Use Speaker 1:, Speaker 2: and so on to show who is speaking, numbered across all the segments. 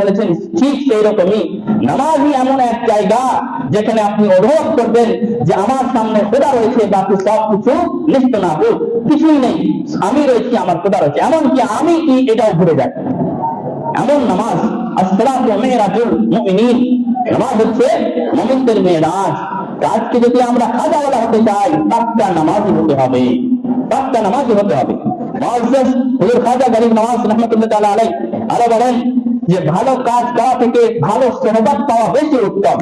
Speaker 1: বলেছেন, ঠিক সেই রকমই নামাজই এমন এক জায়গা যেখানে আপনি অনুভব করবেন যে আমার সামনে খোদা রয়েছে, বাকি সব কিছু নিশ্চিত না হোক কিছুই নেই, আমি রয়েছি, আমার খোদা রয়েছে। এমনকি আমি কি এটাও ভুলে যাই। এমন নামাজ, আসসালাতু মেরাজুল নামাজ হচ্ছে যদি আমরা হতে চাই পাক্কা নামাজি হতে হবে। পাক্কা নামাজি হতে হবে। খাজা গরিব নওয়াজ রাহমাতুল্লাহ আলাইহি, আরও বলেন যে, ভালো কাজ করা থেকে ভালো সহবত পাওয়া বেশি উত্তম।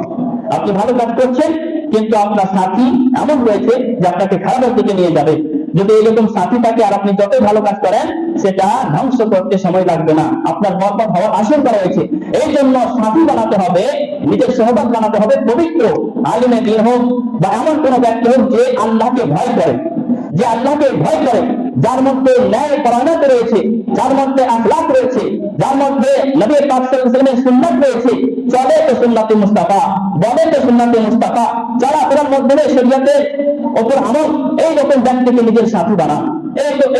Speaker 1: আপনি ভালো কাজ করছেন, কিন্তু আপনার সাথী এমন রয়েছে যে আপনাকে খারাপের দিকে নিয়ে যাবে। যদি এরকম সাথী থাকে আর আপনি যতই ভালো কাজ করেন, সেটা ধ্বংস করতে সময় লাগবে না। আপনার বরবাদ হওয়ার আশঙ্কা রয়েছে। এই জন্য সাথী বানাতে হবে নিজের সহবাদ বানাতে হবে, পবিত্র। আলিমে দিন হোক বা এমন কোন ব্যক্তি হোক যে আল্লাহকে ভয় করে, যে আল্লাহকে ভয় করে, যার মধ্যে ন্যায় পরায়ণতা রয়েছে, যার মধ্যে আখলাক রয়েছে, যার মধ্যে নবী পাক সুন্নাত রয়েছে, চলে তো সুন্নাতে মুস্তাফা, বলে তো সুন্নাতে মুস্তাফা যারা কোরআন মধ্যে শরীয়তের ওপর আমল, এই রকম ব্যক্তিকে নিজের সাথী বানান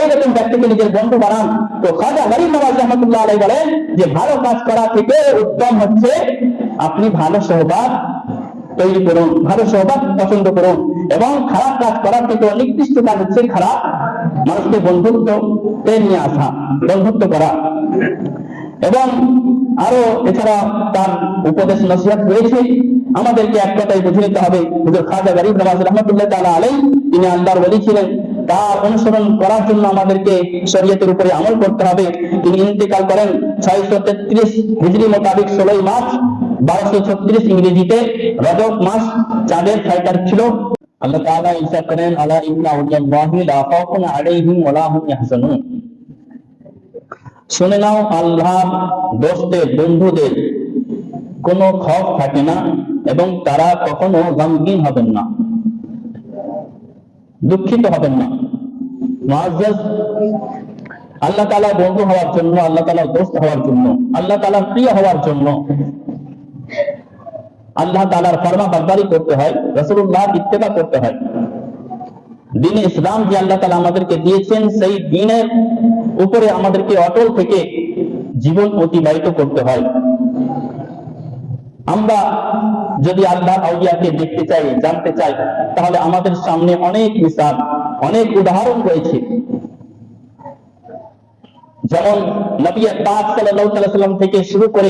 Speaker 1: এইরকম ব্যক্তিকে নিজের বন্ধু বানান। তো খাজা গরিব নওয়াজ রহমতুল্লাহ বলেন যে ভালো কাজ করা থেকে উত্তম হচ্ছে আপনি ভালো সহবাদ তৈরি করুন, ভালো সহবাদ পছন্দ করুন এবং খারাপ কাজ করার থেকে নির্দিষ্ট কাজ হচ্ছে খারাপ মানুষকে বন্ধুত্ব নিয়ে আসা, বন্ধুত্ব করা। এবং আরও এছাড়া তার উপদেশ নসিহত রয়েছে। আমাদেরকে এক কথায় বুঝে নিতে হবে। হুজুর খাজা গরিব নওয়াজ রহমতুল্লাহ তাআলা আলাই তিনি আল্লাহর ওলি ছিলেন। তার অনুসরণ করার জন্য আমাদেরকে শরীয়তের উপরে আমল করতে হবে। তিনি ইন্তেকাল করেন ছয়শো তেত্রিশ হিজরি মোতাবেক ষোলোই মার্চ। বারোশো ছত্রিশ ইংরেজিতে মাস চাঁদের ছিল। আল্লাহ তাআলা করেন, আলা ইন্না লা খাউফুন আলাইহিম হুম শুনে নাও দোস্তের, বন্ধুদের কোনো খফ থাকে না এবং তারা কখনো গমগীন হবেন না, দুঃখিত হবেন না। আল্লাহ তাআলা বন্ধু হওয়ার জন্য, আল্লাহ তাআলা দোস্ত হওয়ার জন্য, আল্লাহ তাআলার প্রিয় হওয়ার জন্য আল্লাহ তাআলার ফরমা বারবারি করতে হয় রাসূলুল্লাহ ইত্তেবা করতে হয়। দিনে ইসলাম যে আল্লাহ তাআলা আমাদেরকে দিয়েছেন, সেই দিনের উপরে আমাদেরকে অটল থেকে জীবন অতিবাহিত করতে হয়। আমরা যদি আল্লাহ আউলিয়াকে দেখতে চাই, জানতে চাই, তাহলে আমাদের সামনে অনেক মিসাল, অনেক উদাহরণ রয়েছে। যেমন নবী পাক সাল্লাল্লাহু আলাইহি সাল্লাম থেকে শুরু করে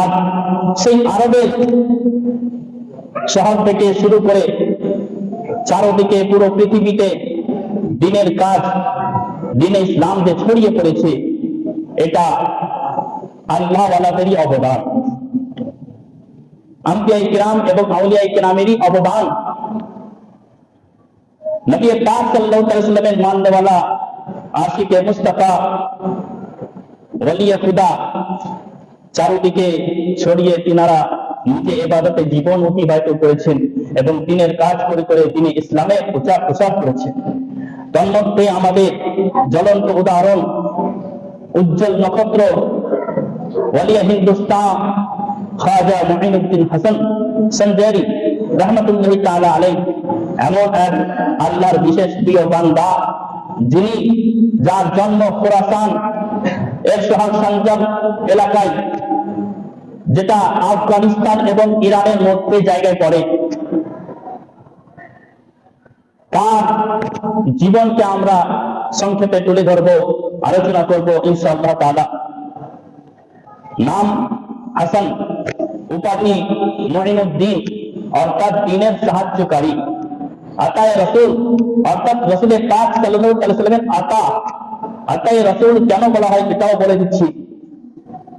Speaker 1: আর সেই আরবের শহর থেকে শুরু করে চারদিকে পুরো পৃথিবীতে দিনের কাজ দিনে ইসলাম যে ছড়িয়ে পড়েছে, এটা আল্লাহ ওয়ালাদেরই অবদান। আম্পিয়া ইকরাম এবং আউলিয়া ইকরামেরই অবদান। নবী পাক সাল্লাল্লাহু আলাইহি ওয়াসাল্লামের মাননেওয়ালা মুস্তাফা, ওলিয়ে খুদা চারিদিকে ছড়িয়ে তিনারা নিজে এবাদতে জীবন অতিবাহিত করেছেন এবং দিনের কাজ করে করে তিনি ইসলামের প্রচার প্রসার করেছেন। তন্মধ্যে আমাদের জ্বলন্ত উদাহরণ, উজ্জ্বল নক্ষত্র, ওয়ালিয়া হিন্দুস্তান, খাজা মুঈনুদ্দিন হাসান সঞ্জারি, রহমতুল্লাহ তাআলা আলাইহি। এমন এক আল্লাহর বিশেষ প্রিয় বান্দা, যিনি যার জন্ম খোরাসান এর শহর সঞ্জম এলাকায় যেটা আফগানিস্তান এবং ইরানের মধ্যে জায়গায় পড়ে। তার জীবনকে আমরা সংক্ষেপে তুলে ধরবো, আলোচনা করব ইনশাআল্লাহ তাআলা। নাম হাসান, উপাধি মহিনুদ্দিন অর্থাৎ দিনের সাহায্যকারী। আতায় রসুল, অর্থাৎ রসুলের আলাইহি সাল্লামের আতা। আতায় রসুল কেন বলা হয় এটাও বলে দিচ্ছি।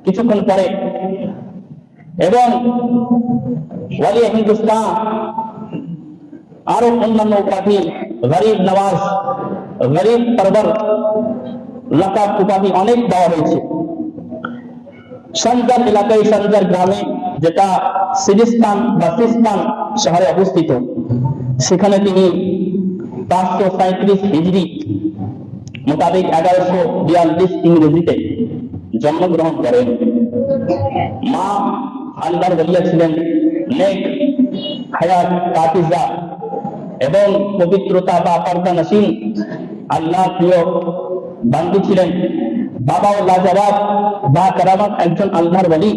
Speaker 1: কিছুক্ষণ পরে এবং ওয়ালিয়া হিন্দুস্তান আরও অন্যান্য উপাধি, গরিব নওয়াজ, গরিব পরবর লাকাব উপাধি অনেক দেওয়া হয়েছে। সঞ্জার এলাকায় সঞ্জার গ্রামে যেটা সিরিস্তান বা সিস্তান শহরে অবস্থিত, সেখানে তিনি পাঁচশো সাঁত্রিশ হিজড়ি মোতাবেক এগারোশো বিয়াল্লিশ ইংরেজিতে জন্মগ্রহণ করেন। মা আল্লাহর বলিয়া ছিলেন নেক, হায়াত কাতিজা এবং পবিত্রতা বা পর্দা নসীম আল্লাহ প্রিয় বান্ধু ছিলেন। বাবাও লাজবাব বা কারামাত একজন আল্লাহর বলি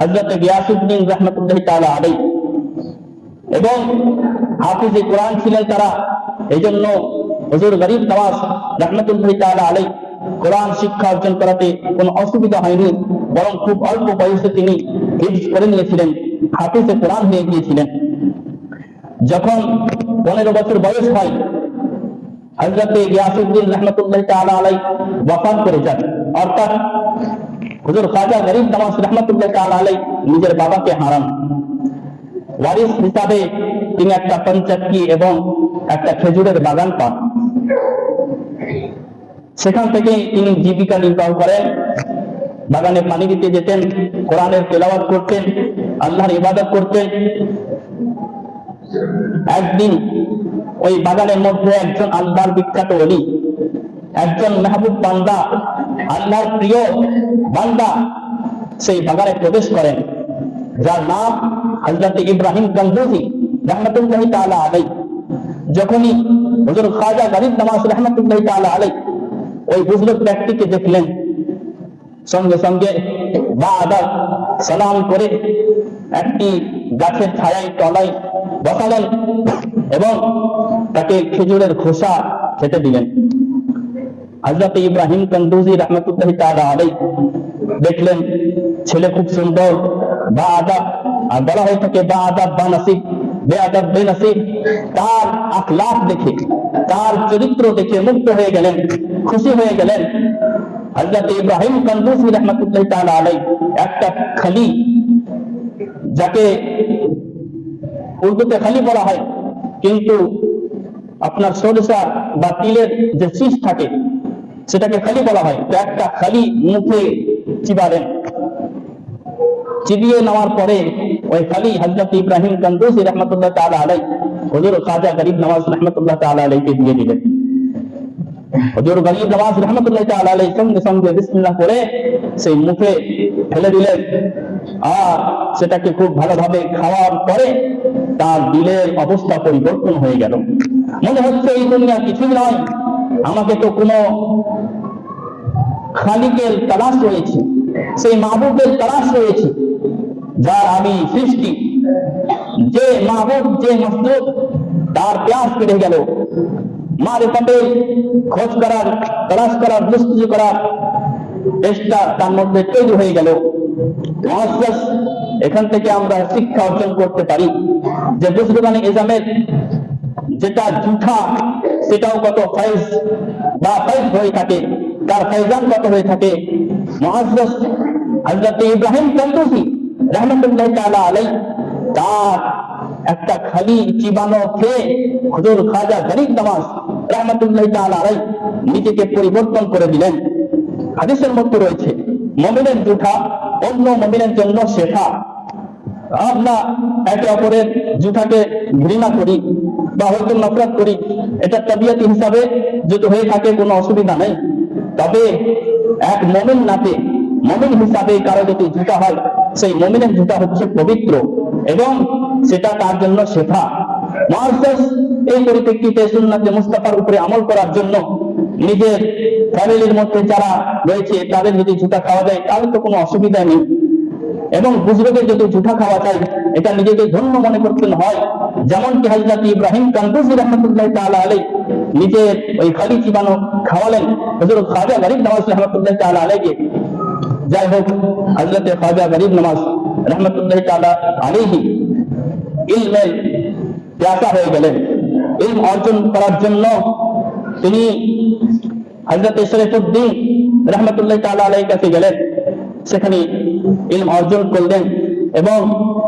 Speaker 1: হজরত গিয়াসুদ্দিন রহমতুল্লাহ তাআলা আলাই এবং হাফিজে কোরআন ছিলেন তারা এই জন্য হজুর গরিব নওয়াজ রহমতুল্লাহ তাআলা আলাই কোরআন শিক্ষা অর্জন করাতে কোনো অসুবিধা হয়নি, বরং খুব অল্প বয়সে তিনি হিফজ করে নিয়েছিলেন, হাফিজে কোরআন হয়ে গিয়েছিলেন। যখন পনেরো বছর বয়স হয় হজরত গিয়াসুদ্দিন রহমতুল্লাহ তাআলা আলাই করে যান। অর্থাৎ হুজুর খাজা গরিব রহমতুল্লাহ তাআলা আলাই নিজের বাবাকে হারান। ওয়ারিস হিসাবে তিনি একটা পঞ্চাক্কি এবং একটা খেজুরের বাগান পান। সেখান থেকে তিনি জীবিকা নির্বাহ করেন। বাগানে পানি দিতে যেতেন, কোরআনের তেলাওয়াত করতেন, আল্লাহর ইবাদত করতেন। একদিন ওই বাগানের মধ্যে একজন আল্লাহর বিখ্যাত অলি একজন মেহবুব বান্দা, আল্লাহর প্রিয় বান্দা, সেই বাগানে প্রবেশ করেন। যার নাম হজরত ইব্রাহিম গঙ্গুজি রহমতুল্লাহ তাআলা আলাই যখনই হুজুর খাজা গরিব নওয়াজ রহমতুল্লাহ তাআলা আলাই ওই বুজরুগ ব্যক্তিকে দেখলেন। সঙ্গে সঙ্গে বা আদাব সালাম করে একটি গাছের ছায়ায়, তলায় বসালেন এবং তাকে খেজুরের খোসা খেতে দিলেন। হজরত ইব্রাহিম কন্দুজি রহমতুল্লাহ আলাই দেখলেন, ছেলে খুব সুন্দর বা আদাব আর বলা হয়ে থাকে বা আদাব বা নাসিব বে আদাব বে নাসিব, তার আখলাক দেখে, তার চরিত্র দেখে মুক্ত হয়ে গেলেন, খুশি হয়ে গেলেন। হজরত ইব্রাহিম কন্দুজি রহমতুল্লাহ তাআলা আলাই একটা খালি যাকে উর্দুতে খালি বলা হয় কিন্তু আপনার সরিষা বা তিলের যে শীষ থাকে সেটাকে খালি বলা হয় তো একটা খালি মুখে চিবালেন চিবিয়ে নেওয়ার পরে ওই খালি হজরত ইব্রাহিম কন্দুসি রহমতুল্লাহ তাআলা আলাই হুজুর খাজা গরিব নওয়াজ রহমতুল্লাহ তাআলা আলাইকে দিয়ে দিলেন হুজুর রহমতুল্লাহ সঙ্গে সঙ্গে বিসমিল্লাহ করে সেই মুখে ফেলে দিলেন। আর সেটাকে খুব ভালোভাবে খাওয়ার পরে তার দিলের অবস্থা পরিবর্তন হয়ে গেল। মনে হচ্ছে এই দুনিয়া কিছুই নয়, আমাকে তো কোনো খালিকের তালাশ রয়েছে, সেই মাহবুবের তালাশ রয়েছে, যার আমি সৃষ্টি। যে মাহবুব, যে মসজিদ, তার প্যাস কেটে গেল। মারে পাটে খোঁজ করার, তালাশ করার দুষ্টি করার চেষ্টা তার মধ্যে তৈরি হয়ে গেল। এখান থেকে আমরা শিক্ষা অর্জন করতে পারি। যে বুজরুগানি ইজামের যেটা জুঠা, সেটাও কত ফাইজ বা ফাইজ হয়ে থাকে, তার ফাইজান কত হয়ে থাকে। মহাশ্বাস হজরত ইব্রাহিম কন্দুসি রহমতুল্লাহ তাআলা আলাই তার একটা খালি চিবানো খেয়ে হুজুর খাজা গরিব নওয়াজ রহমতুল্লাহ নিজেকে পরিবর্তন করে দিলেন। হাদিসের মধ্যে রয়েছে, মমিনের জুঠা অন্য মমিনের জন্য শেখা। আমরা একে অপরের জুঠাকে ঘৃণা করি বা হয়তো নফরত করি, এটা তবিয়ত হিসাবে যদি হয়ে থাকে কোনো অসুবিধা নেই। তবে এক মমিন নাতে, মমিন হিসাবে কারও যদি জুতা হয়, সেই মমিনের জুতা হচ্ছে পবিত্র এবং সেটা তার জন্য শেখা। মহাজ এই পরিপ্রেক্ষিতে সুন্নাতে মুস্তাফার উপরে আমল করার জন্য নিজের ফ্যামিলির মধ্যে যারা রয়েছে, তাদের যদি জুতা খাওয়া যায়, তাহলে তো কোনো অসুবিধা নেই। এবং বুজরুগের যদি জুঠা খাওয়া যায়, এটা নিজেকে ধন্য মনে করতেন হয়। যেমন কি হজরত ইব্রাহিম কান্দুজি রহমতুল্লাহ তাআলা আলাই নিজের ওই খালি চিবানো খাওয়ালেন। হজরত খাজা গরিব নওয়াজ রহমতুল্লাহ তাআলা আলাইকে যাই হোক হজরত খাজা গরিব নওয়াজ রহমতুল্লাহ তাআলা আলাইহি ইলমের প্যাসা হয়ে গেলেন। ইলম অর্জন করার জন্য তিনি হজরত শরীফুদ্দিন রহমতুল্লাহ তাআলা আলাইহির কাছে গেলেন। সেখানে ইলম অর্জন করলেন এবং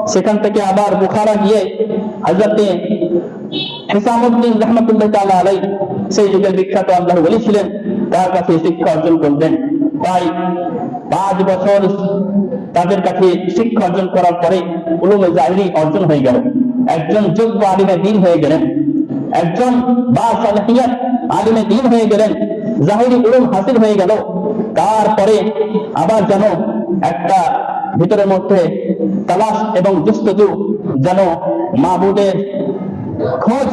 Speaker 1: সেখান থেকে আবার বুখারা গিয়ে হজরতে হিসামুদ্দিন রহমতুল্লাহ তাআলা আলাই সেই যুগের বিখ্যাত আল্লাহ বলি ছিলেন। তার কাছে শিক্ষা অর্জন করলেন। তাই পাঁচ বছর তাদের কাছে শিক্ষা অর্জন করার পরে উলুমে জাহিরি অর্জন হয়ে গেল। একজন যোগ্য আলিমে দিন হয়ে গেলেন। একজন বা সালাহিয়াত আলিমে দিন হয়ে গেলেন, জাহিরি উলুম হাসিল হয়ে গেল, তারপরে আবার যেন একটা ভিতরের মধ্যে তালাশ এবং দুস্তজু যেন মাহবুদের খোঁজ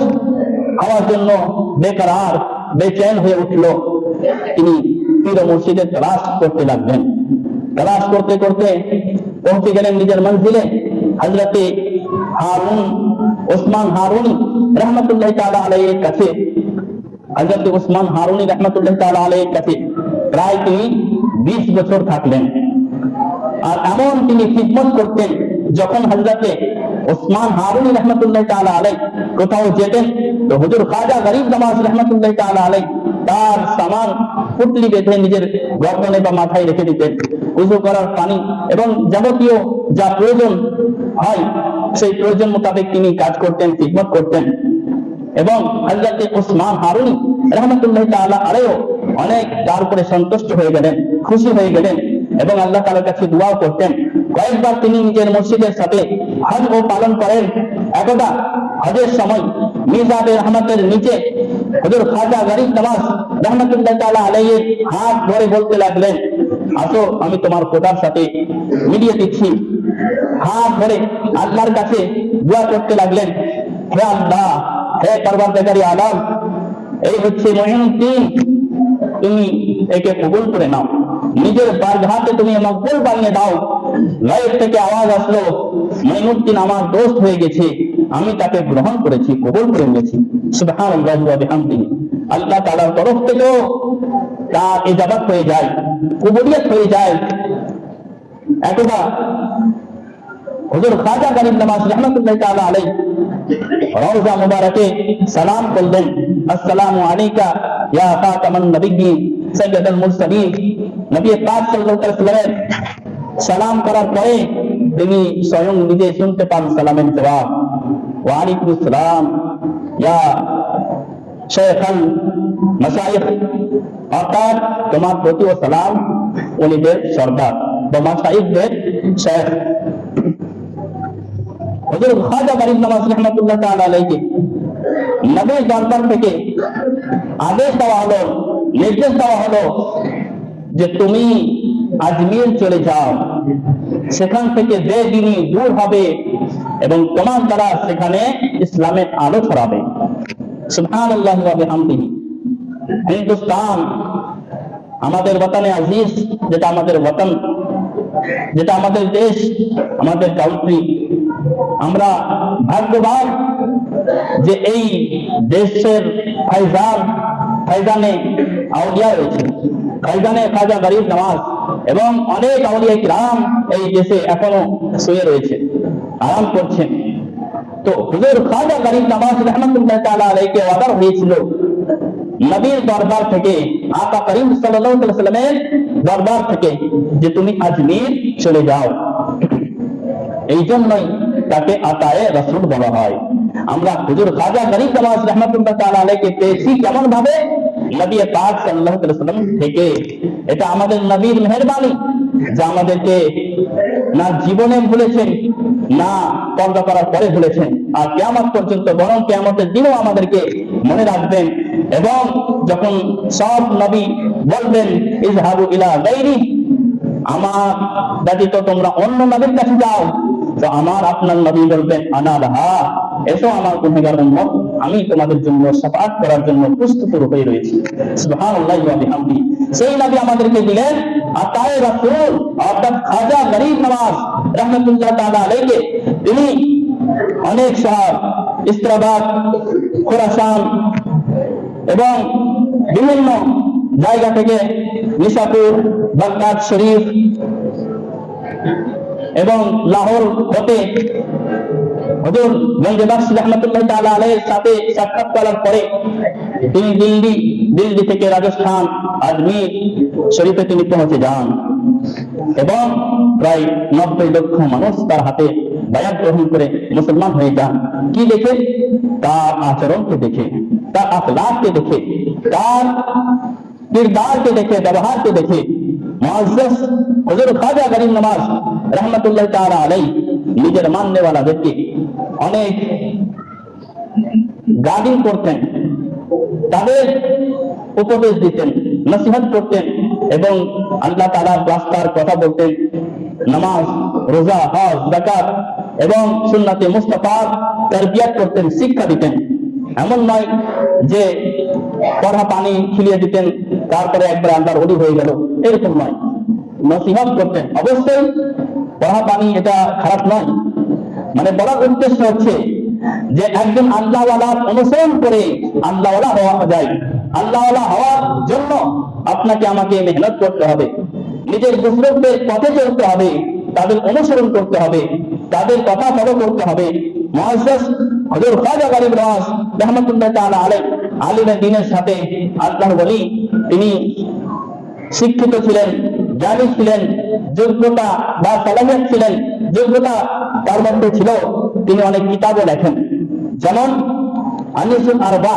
Speaker 1: হওয়ার জন্য বেকার, বেচেন হয়ে উঠল। তিনি পীর মুর্শিদের তালাশ করতে লাগলেন। তালাশ করতে করতে পৌঁছে গেলেন নিজের মঞ্জিলে। হজরতে হারুন ওসমান হারুন রহমতুল্লাহ তাআলা আলাইহির কাছে হজরত ওসমান হারুনি রহমতুল্লাহ তাআলা আলাইহির কাছে প্রায় তিনি বিশ বছর থাকলেন। আর এমন তিনি খিদমত করতেন যখন হজরতে ওসমান হারুনি রহমতুল্লাহ তাআলা আলাই কোথাও যেতেন, তো হুজুর খাজা গরিব নওয়াজ রহমতুল্লাহ তাআলা আলাই তার সামান পুটলি বেঁধে নিজের গর্দনে বা মাথায় রেখে দিতেন। উজু করার পানি এবং যাবতীয় যা প্রয়োজন হয় সেই প্রয়োজন মোতাবেক তিনি কাজ করতেন, খিদমত করতেন। এবং হজরতে ওসমান হারুনি রহমতুল্লাহ তাআলা আলাইও অনেক তার উপরে সন্তুষ্ট হয়ে গেলেন, খুশি হয়ে গেলেন এবং আল্লাহ তাআলার কাছে দোয়াও করতেন। কয়েকবার তিনি নিজের মসজিদের সাথে হজ ও পালন করেন। একদা হজের সময় মির্জাবে রহমতের নিচে হজুর খাজা গরিব নওয়াজ রহমতুল্লাহ তাআলা আলাইহির হাত ধরে বলতে লাগলেন আসো, আমি তোমার খোদার সাথে মিলিয়ে দিচ্ছি। হাত ধরে আল্লাহর কাছে দোয়া করতে লাগলেন। হে আল্লাহ, হে পরবর্তীকারী আলম, এই হচ্ছে মহিনুদ্দিন তুমি একে কবুল করে নাও। নিজের বারঘাতে তুমি মকবুল বানিয়ে দাও। গায়ের থেকে আওয়াজ আসলো মহিনুদ্দিন আমার দোস্ত হয়ে গেছে। আমি তাকে গ্রহণ করেছি, কবুল করে নিয়েছি। সুবহানাল্লাহি ওয়া আল্লাহ তাআলার তরফ থেকেও তার ইজাবাত হয়ে যায় কবুলিয়ত হয়ে যায়। একদা হুজুর খাজা গরিব নওয়াজ রহমতুল্লাহ তাআলা আলাইহি রওজা মুবারকে সালাম করলেন। আসসালামু আলাইকা ইয়া খাতামান নবিয়্যিন সাইয়্যিদুল মুরসালিন। নবী পাক সাল্লাল্লাহু আলাইহি ওয়াসাল্লামের সালাম করার পরে তিনি স্বয়ং নিজে শুনতে পান সালামের জবাব। ওয়া আলাইকুম আসসালাম। ইয়া শেখান মাসাইখ অর্থাৎ তোমার প্রতিও সালাম উনিদের সর্দার। বা মাসাইকদের শেখ। হুজুর খাজা গরিব নওয়াজ রহমতুল্লাহ তাআলা নবীর দরবার থেকে আদেশ দেওয়া হলো, নির্দেশ দেওয়া হলো যে তুমি আজমির চলে যাও। সেখান থেকে যে দিনই দূর হবে এবং তোমার দ্বারা সেখানে ইসলামের আলো ছড়াবে। সুবহানাল্লাহ ওয়া বিহামদিহি। হিন্দুস্তান, আমাদের ওয়াতানে আজিজ, যেটা আমাদের ওয়াতান, যেটা আমাদের দেশ, আমাদের কাউন্ট্রি আমরা ভাগ্যবান যে এই দেশের ফাইজান, ফাইজানে আউলিয়া রয়েছে। ফাইজানে খাজা গরিব নামাজ এবং অনেক আউলিয়া কিরাম এই দেশে এখনও শুয়ে রয়েছে, আরাম করছেন। তো হুজুর খাজা গরিব নওয়াজ রহমতুল্লাহ তাআলা আলাইহিকে অর্ডার হয়েছিল। নবীর দরবার থেকে, আকা করিম ওয়াসাল্লামের দরবার থেকে যে তুমি আজমির চলে যাও। এই জন্যই তাকে আতায়ে রসুল বলা হয়। আমরা হুজুর খাজা গরিব নওয়াজ রহমতুল্লাহ তাআলা পেয়েছি কেমন ভাবে নবী পাক ওয়াসাল্লাম থেকে। এটা আমাদের নবীর মেহেরবানি, যা আমাদেরকে না জীবনে ভুলেছেন, না পর্দা করার পরে ভুলেছেন। আর কেয়ামত পর্যন্ত বরং কেয়ামতের দিনও আমাদেরকে মনে রাখবেন এবং যখন সব নবী বলবেন, ইজহাবু ইলা গাইরি আমার ব্যতীত তোমরা অন্য নবীর কাছে যাও। তো আমার আপনার নবী বলবেন, আনাদহা, এসো আমার গুণেগার উম্মত, আমি তোমাদের জন্য সাফাত করার জন্য প্রস্তুত হয়ে রয়েছি। সুবহানাল্লাহি ওয়া বিহামদি। সেই নবী আমাদেরকে দিলেন, আতায়ে রাসূল, অর্থাৎ খাজা গরিব নওয়াজ রাহমাতুল্লাহ তাআলা আলাইহি, তিনি অনেক শহর ইস্তাবাদ খোরাসান এবং বিভিন্ন জায়গা থেকে নিশাপুর বাগদাদ শরীফ এবং লাহোর হতে হজুর গঞ্জবাস রহমতুল্লাহ তাআলা আলাইহির সাথে সাক্ষাৎ করার পরে তিনি দিল্লি দিল্লি থেকে রাজস্থান, আজমির শরীফে তিনি পৌঁছে যান এবং প্রায় নব্বই লক্ষ মানুষ তার হাতে বায়াত গ্রহণ করে মুসলমান হয়ে যান। কি দেখে? তার আচরণকে দেখে। তার আখলাককে দেখে, তার কিরদারকে দেখে, ব্যবহারকে দেখে মুআজ্জাজ হুজুর খাজা গরিব নওয়াজ রহমতুল্লাহ তাআলা আলাই নিজের মাননেওয়ালাদেরকে অনেক গার্ডিং করতেন, তাদের উপদেশ দিতেন, নসিহত করতেন এবং আল্লাহ তালার রাস্তার কথা বলতেন, নামাজ, রোজা, হজ জাকাত এবং সুন্নাতে মুস্তাফার তারবিয়াত করতেন, শিক্ষা দিতেন। এমন নয় যে পড়া পানি খিলিয়ে দিতেন, তারপরে একবার আল্লাহর অলি হয়ে গেল। এরকম নয়। নসিহত করতেন। অবশ্যই পড়া পানি এটা খারাপ নয়। মানে বলার উদ্দেশ্য হচ্ছে যে একজন আল্লাহওয়ালা অনুসরণ করে আল্লাহওয়ালা হওয়া যায়। আল্লাহওয়ালা হওয়ার জন্য আপনাকে আমাকে মেহনত করতে হবে। নিজের বুজুর্গদের পথে চলতে হবে, তাদের অনুসরণ করতে হবে, তাদের কথা ফলো করতে হবে। মহাজাস হজর খাজা গরিব নওয়াজ দিনের সাথে তিনি শিক্ষিত ছিলেন ছিলেন বা ছিলেন ছিল, তিনি অনেক কিতাবও লেখেন। যেমন আনিসুল আরবা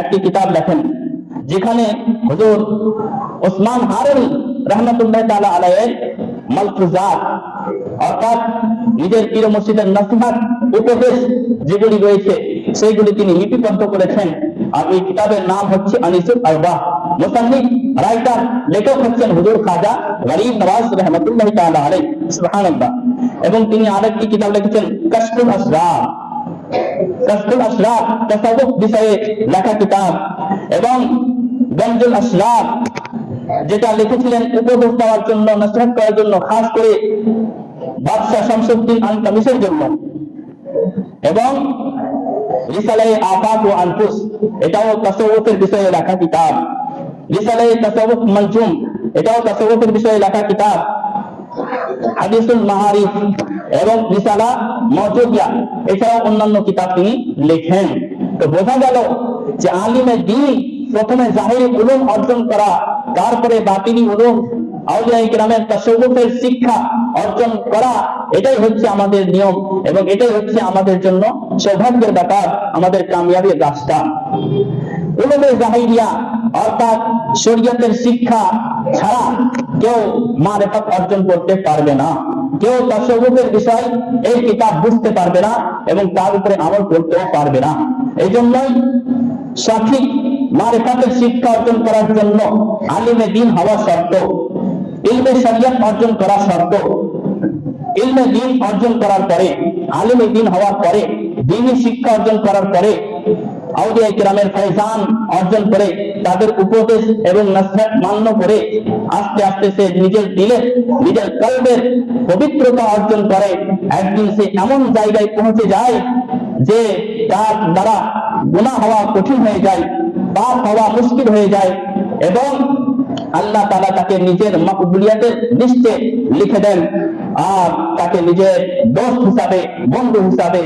Speaker 1: একটি কিতাব লেখেন, যেখানে হুজুর ওসমান হারুনি রহমতুল্লাহ তাআলা আলাইহির মালফুজাত, অর্থাৎ নিজের পীর মসজিদের নসিহত, উপদেশ যেগুলি রয়েছে সেইগুলি তিনি লিপিবদ্ধ করেছেন। আর এই কিতাবের নাম হচ্ছে আনিসুল আরবা মুসান্নিফ, রাইটার, লেখক হচ্ছেন হুজুর খাজা গরিব নওয়াজ রহমতুল্লাহ এবং তিনি আরেকটি কিতাব লিখেছেন, কাশফুল তাসাউফ বিষয়ে লেখা কিতাব। এবং যেটা লিখেছিলেন উপদেশ দেওয়ার জন্য নসরত করার জন্য, খাস করে বাদশাহ শামসুদ্দিন আনকামিসের জন্য। এবং রিসালাই আফাক ও আনফুস, এটাও তাসাউফের বিষয়ে লেখা কিতাব। রিসালাই তাসাউফ মনজুম, এটাও তাসাউফের বিষয়ে লেখা কিতাব। হাদিসুল মাহারিফ এবং রিসালা মজুদিয়া এছাড়াও অন্যান্য কিতাব তিনি লেখেন। তো বোঝা গেল যে আলিমের দিন প্রথমে জাহিরি উলুম অর্জন করা, তারপরে বাতিনি উলুম আউলিয়া ইকরামের শিক্ষা অর্জন করা, এটাই হচ্ছে আমাদের নিয়ম এবং এটাই হচ্ছে আমাদের জন্য সৌভাগ্যের ব্যাপার, আমাদের কামিয়াবির রাস্তা। শিক্ষা ছাড়া কেউ অর্জন করতে পারবে না। কেউ বিষয় এই কিতাব বুঝতে পারবে না এবং তার উপরে আমল করতেও পারবে না। এই জন্যই সঠিক মারেফাতের শিক্ষা অর্জন করার জন্য আলিমে দিন হওয়া শর্ত ইলমে শরিয়ত অর্জন করা শর্ত ইলমে দিন অর্জন করার পরে, আলিমে দিন হওয়ার পরে, দিনী শিক্ষা অর্জন করার পরে, আউলিয়া কিরামের ফয়জান অর্জন করে, তাদের উপদেশ এবং নসিহত মান্য করে, আস্তে আস্তে সে নিজের দিলে নিজের কলবের পবিত্রতা অর্জন করে। একদিন সে এমন জায়গায় পৌঁছে যায় যে তার দ্বারা গুনাহ হওয়া কঠিন হয়ে যায়, পাপ হওয়া মুশকিল হয়ে যায় এবং আল্লাহ তালা তাকে নিজের মকবুলিয়াতের লিস্টে লিখে দেন আর তাকে নিজের দোস্ত হিসাবে, বন্ধু হিসাবে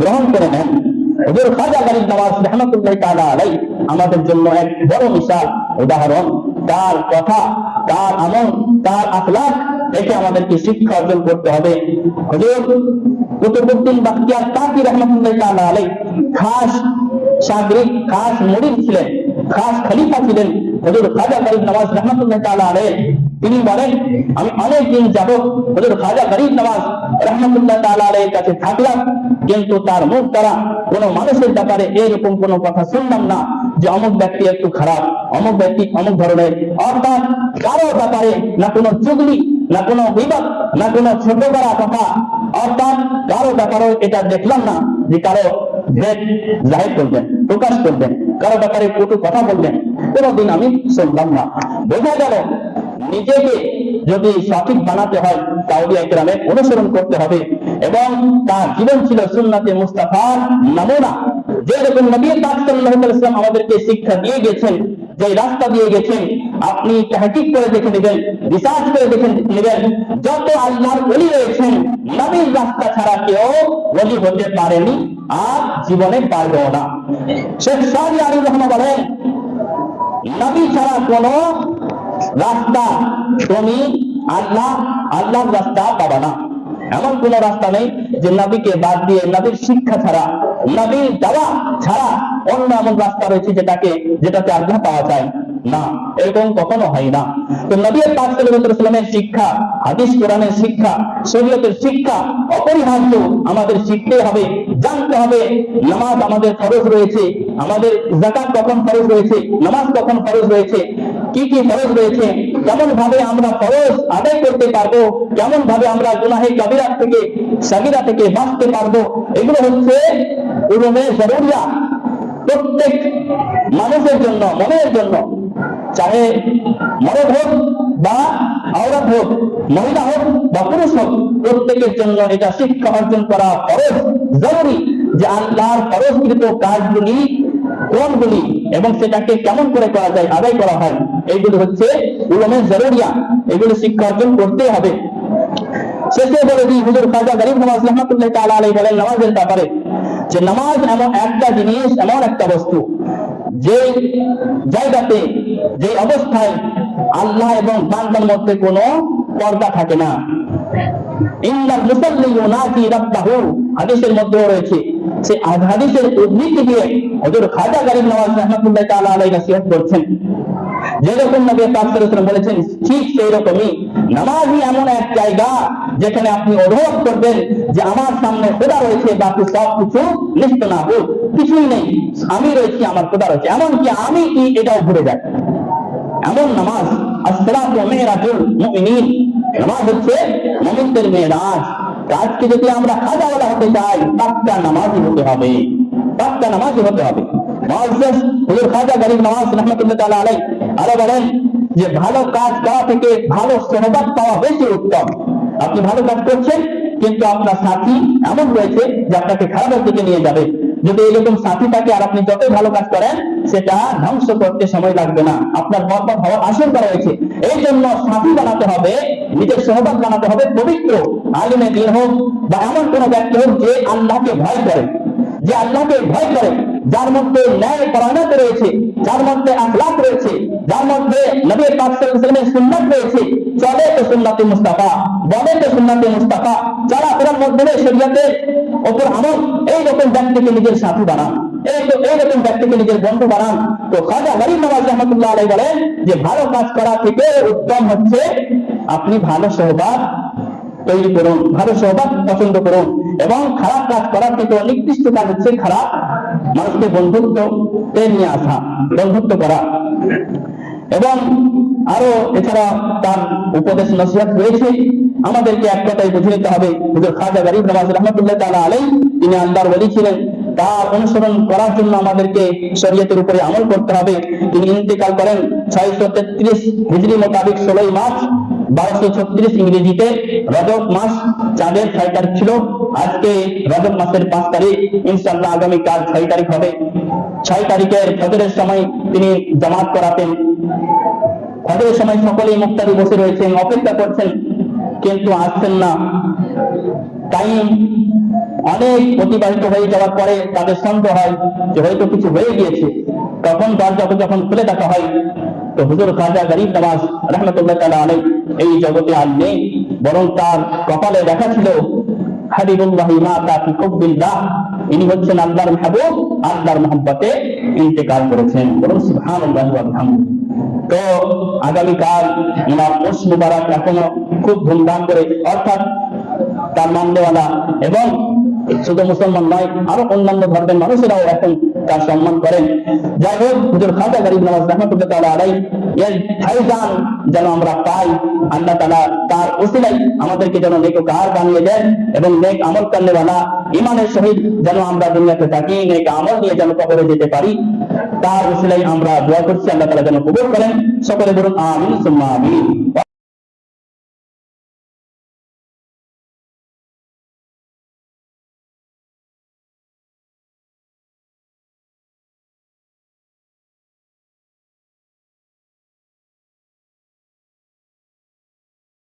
Speaker 1: গ্রহণ করে নেন। হুজুর খাজা গরিব নওয়াজ রহমতুল্লাহ আলাই আমাদের জন্য এক বড় মিশাল উদাহরণ। তার কথা, তার আমল, তার আখলাক দেখে আমাদেরকে শিক্ষা অর্জন করতে হবে। হুজুর, কুতুবউদ্দিন বাখতিয়ার কাকি রহমতুল্লাহ তাআলা আলাই খাস সাগরিক খাস মুরিদ ছিলেন, খাস খলিফা ছিলেন। কিন্তু তার মুখ মানুষের ব্যাপারে কথা শুনলাম না যে অমুক ব্যক্তি একটু খারাপ, অমুক ব্যক্তি অমুক ধরনের, অর্থাৎ কারও ব্যাপারে না কোনো চুগলি, না কোনো বিবাদ, না কোনো ছোট করা কথা, অর্থাৎ কারও ব্যাপারেও এটা দেখলাম না যে কারও ভেদ জাহির করবেন, প্রকাশ করবেন, কারও ব্যাপারে কটু কথা বলবেন। কোনোদিন আমি শুনলাম না। বোঝা গেল, নিজেকে যদি সঠিক বানাতে হয় তাহলে একরামে অনুসরণ করতে হবে এবং তার জীবন ছিল সুন্নাতে মুস্তাফার নমুনা। যেরকম নবী পাক আমাদেরকে শিক্ষা দিয়ে গেছেন, যে রাস্তা দিয়ে গেছেন, আপনি তাহকিক করে দেখে নেবেন, রিসার্চ করে দেখে নেবেন, যত আল্লাহর ওলি রয়েছেন, নবীর রাস্তা ছাড়া কেউ ওলি হতে পারেনি, আর জীবনে পারবেও না। শেখ সাদি আলী রহমান বলেন নবী ছাড়া কোন রাস্তা তুমি আল্লাহ, আল্লাহর রাস্তা পাবা না। এমন কোন রাস্তা নেই যে নবীকে বাদ দিয়ে নবীর শিক্ষা ছাড়া, নবীর দাওয়া ছাড়া অন্য এমন রাস্তা রয়েছে যেটাকে, যেটাতে আল্লাহ পাওয়া যায় না। এরকম কখনো হয় না। তো নবী পাক শিক্ষা, হাদিস, কোরআনের শিক্ষা, শরীয়তের শিক্ষা অপরিহার্য আমাদের শিখতে হবে, জানতে হবে। নামাজ আমাদের ফরজ রয়েছে, আমাদের কখন ফরজ রয়েছে, নামাজ কখন রয়েছে, কি কি ফরজ রয়েছে কেমন ভাবে আমরা ফরজ আদায় করতে পারব কেমন ভাবে আমরা গুনাহে কবিরা থেকে, সাগিরা থেকে বাঁচতে পারব, এগুলো হচ্ছে উলুমে জরুরিয়া। প্রত্যেক মানুষের জন্য, মনের জন্য চাহে মরদ হোক বা আওরাত হোক মহিলা হোক বা পুরুষ হোক প্রত্যেকের জন্য এটা শিক্ষা অর্জন করা ফরজ, জরুরি যে আল্লাহর ফরজকৃত কাজগুলি কোনগুলি এবং সেটাকে কেমন করে করা যায়, আদায় করা হয়, এইগুলি হচ্ছে উলমের জরুরিয়া এগুলি শিক্ষা অর্জন করতে হবে। শেষে বলে দিই, হুজুর খাজা গরিব নওয়াজ রহমতুল্লাহ তাআলা আলাইহি বলেন নামাজের ব্যাপারে যে নামাজ এমন একটা জিনিস, এমন একটা বস্তু যে জায়গাতে যে অবস্থায় আল্লাহ এবং বান্দার মধ্যে কোনো পর্দা থাকে না। রাব্বাহু, হাদিসের মধ্যেও রয়েছে। সে হাদিসের উদ্ধৃতি দিয়ে খাজা গরিব নওয়াজ নসিহত করছেন যেরকম নবী বলেছেন, ঠিক সেই রকমই নামাজই এমন এক জায়গা যেখানে আপনি অনুভব করবেন যে আমার সামনে খোদা রয়েছে বাকি সব কিছু নিত্য না হোক কিছুই নেই। আমি রয়েছি, আমার খোদা রয়েছে। এমনকি আমি কি এটাও ভুলে যাই। এমন নামাজ আসসালাতু মিরাজুল মুমিনিন। নামাজ হচ্ছে মুমিনদের মেরাজ আজকে যদি আমরা খাজাওয়ালা হতে চাই পাক্কা নামাজই হতে হবে। পাক্কা নামাজই হতে হবে। হুজুর খাজা গরিব নওয়াজ রাহমাতুল্লাহ আলাইহি আরও বলেন যে, ভালো কাজ করা থেকে ভালো সহবাদ পাওয়া বেশি উত্তম। আপনি ভালো কাজ করছেন, কিন্তু আপনার সাথী এমন রয়েছে যে আপনাকে খারাপের দিকে নিয়ে যাবে। যদি এরকম সাথী থাকে আর আপনি যতই ভালো কাজ করেন, সেটা ধ্বংস করতে সময় লাগবে না। আপনার বরবাদ হওয়ার আশঙ্কা রয়েছে। এই জন্য সাথী বানাতে হবে, নিজের সহবাদ বানাতে হবে পবিত্র আলিমে দিন হোক বা এমন কোন ব্যক্তি হোক যে আল্লাহকে ভয় করে। যে আল্লাহকে ভয় করে। যার মধ্যে ন্যায় পরায়ণতা রয়েছে, যার মধ্যে আখলাক রয়েছে, যার মধ্যে নবী পাক ওয়াসাল্লামের সুন্নাত রয়েছে, চলে তো সুন্নাতে মুস্তাফা, বলে তো সুন্নাতে মুস্তাফা, যারা কোরআন মধ্যে শরীয়তের ওপর আমল, এই রকম ব্যক্তিকে নিজের সাথী বানান এইরকম ব্যক্তিকে নিজের বন্ধু বানান। তো খাজা গরিব নওয়াজ রহমতুল্লাহ আলাই বলেন যে, ভালো কাজ করা থেকে উত্তম হচ্ছে আপনি ভালো সহবাদ তৈরি করুন, ভালো সহবাদ পছন্দ করুন। এবং খারাপ কাজ করার থেকে নির্দিষ্ট কাজ হচ্ছে খারাপ মানুষকে বন্ধুত্ব নিয়ে আসা, বন্ধুত্ব করা। এবং আরও এছাড়া তার উপদেশ নসিহত রয়েছে। আমাদেরকে এক কথাই বুঝে নিতে হবে, হুজুর খাজা গরিব নওয়াজ রহমতুল্লাহ তাআলা আলাই তিনি আল্লাহর ওলি ছিলেন। তার অনুসরণ করার জন্য আমাদেরকে শরীয়তের উপরে আমল করতে হবে। তিনি ইন্তেকাল করেন ছয়শো তেত্রিশ হিজরি মোতাবেক ষোলোই মার্চ। বারোশো ছত্রিশ ইংরেজিতে রজব মাস চাঁদের ছয় তারিখ ছিল, আজকে রজব মাসের পাঁচ তারিখ ইনশাল্লাহ আগামীকাল ছয় তারিখ হবে। ছয় তারিখের ফজরের সময় তিনি জামাত করাতেন। ফজরের সময় সকলেই মুক্তারি বসে রয়েছেন, অপেক্ষা করছেন, কিন্তু আসছেন না। টাইম অনেক অতিবাহিত হয়ে যাওয়ার পরে তাদের সন্দেহ হয় যে হয়তো কিছু হয়ে গিয়েছে। তখন দরজা যখন খুলে দেখা হয়, তো হুজুর খাজা গরিব নওয়াজ রহমতুল্লাহ তাআলা আলাইহি এই জগতে আর নেই, বরং তার কপালে দেখা ছিল তো আগামীকাল খুব ধুমধাম অর্থাৎ তার এবং শুধু মুসলমান নয়, আরও অন্যান্য ধর্মের মানুষেরাও এখন তার সম্মান করেন। যাই হোক, হুজুর খাজা গরিব নওয়াজ রহমতুল্লাহ তাআলা আলাই এর ভাইজান যেন আমরা পাই, আল্লাহ তাআলা তার ওসিলাই আমাদেরকে যেন নেককার বানিয়ে দেন এবং নেক আমল করনেওয়ালা ইমানের সহিত যেন আমরা দুনিয়াতে থাকি, নেক আমল নিয়ে যেন কবরে যেতে পারি, তার ওসিলাই আমরা দোয়া করছি, আল্লাহ তাআলা যেন কবুল করেন। সকলে বলুন, আমিন, সুম্মা আমিন।